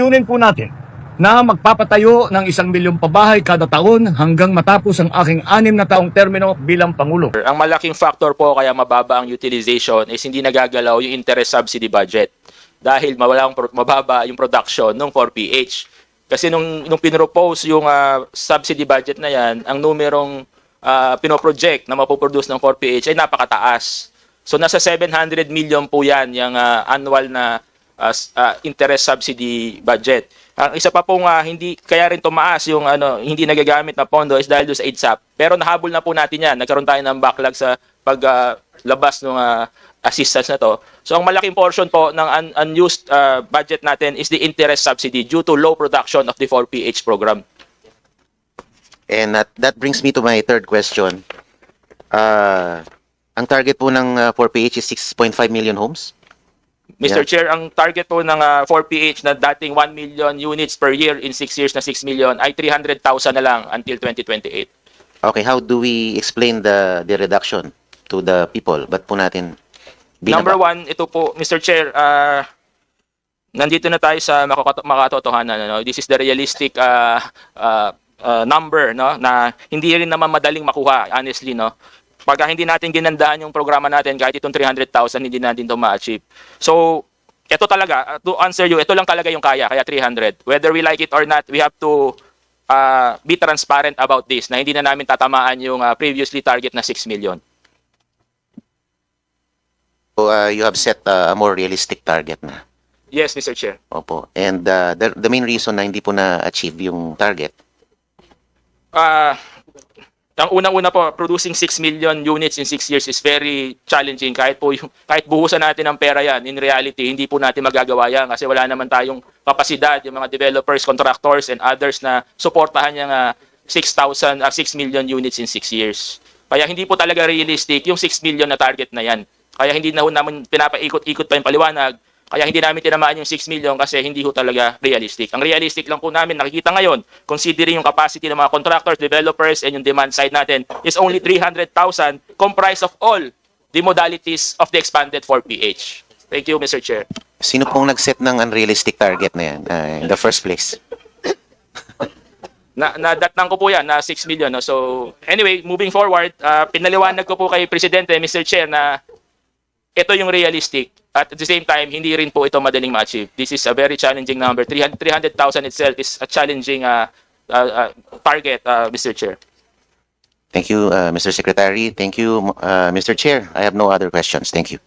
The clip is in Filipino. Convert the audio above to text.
Ayunin po natin na magpapatayo ng isang milyong pabahay kada taon hanggang matapos ang aking anim na taong termino bilang Pangulo. Ang malaking factor po kaya mababa ang utilization is hindi nagagalaw yung interest subsidy budget dahil mawalang pro- mababa yung production ng 4PH. Kasi nung, nung pinropose yung ah, subsidy budget na yan, ang numerong uh, pinoproject na mapoproduce ng 4PH ay napakataas. So nasa 700 million po yan yung ah, annual na ah, s- ah, interest subsidy budget. Ang isa pa pong ah, hindi kaya rin tumaas yung ano hindi nagagamit na pondo is dahil doon sa EDSAP. Pero nahabol na po natin yan. Nagkaroon tayo ng backlog sa paglabas ng ah, assistance na to. So ang malaking portion po ng un- unused ah, budget natin is the interest subsidy due to low production of the 4PH program. And that, that brings me to my third question. Uh, ang target po ng uh, 4PH is 6.5 million homes? Mr. Yeah. Chair, ang target po ng ah, 4PH na dating 1 million units per year in 6 years na 6 million ay 300,000 na lang until 2028. Okay, how do we explain the the reduction to the people? Ba't po natin binaba? Number one, ito po, Mr. Chair, ah, nandito na tayo sa makakato- makatotohanan. Ano? This is the realistic ah, ah, ah, number no? na hindi rin naman madaling makuha, honestly. No? Pagka hindi natin ginandaan yung programa natin, kahit itong 300,000, hindi natin ito ma-achieve. So, ito talaga, ah, to answer you, ito lang talaga yung kaya, kaya 300. Whether we like it or not, we have to ah, be transparent about this, na hindi na namin tatamaan yung ah, previously target na 6 million. So, uh, you have set uh, a more realistic target na. Yes, Mr. Chair. Opo. And uh, the, the main reason na hindi po na-achieve yung target, Ah, ang unang-una po, producing 6 million units in 6 years is very challenging. Kahit po yung, kahit buhusan natin ng pera yan, in reality, hindi po natin magagawa yan kasi wala naman tayong kapasidad, yung mga developers, contractors, and others na suportahan yung ah, 6,000, ah, 6 million units in 6 years. Kaya hindi po talaga realistic yung 6 million na target na yan. Kaya hindi na ho namin pinapaikot-ikot pa yung paliwanag. Kaya hindi namin tinamaan yung 6 million kasi hindi ho talaga realistic. Ang realistic lang po namin nakikita ngayon, considering yung capacity ng mga contractors, developers, and yung demand side natin, is only 300,000 comprised of all the modalities of the expanded 4PH. Thank you, Mr. Chair. sino pong nag-set ng unrealistic target na yan uh, in the first place? Na, nadatnang ko po yan na 6 million. No? So, anyway, moving forward, ah, pinaliwanag ko po kay Presidente, Mr. Chair, na ito yung realistic. At the same time, hindi rin po ito madaling ma-achieve. This is a very challenging number. 300 300,000 itself is a challenging ah, ah, ah, target, ah, Mr. Chair. Thank you, uh, Mr. Secretary. Thank you, uh, Mr. Chair. I have no other questions. Thank you.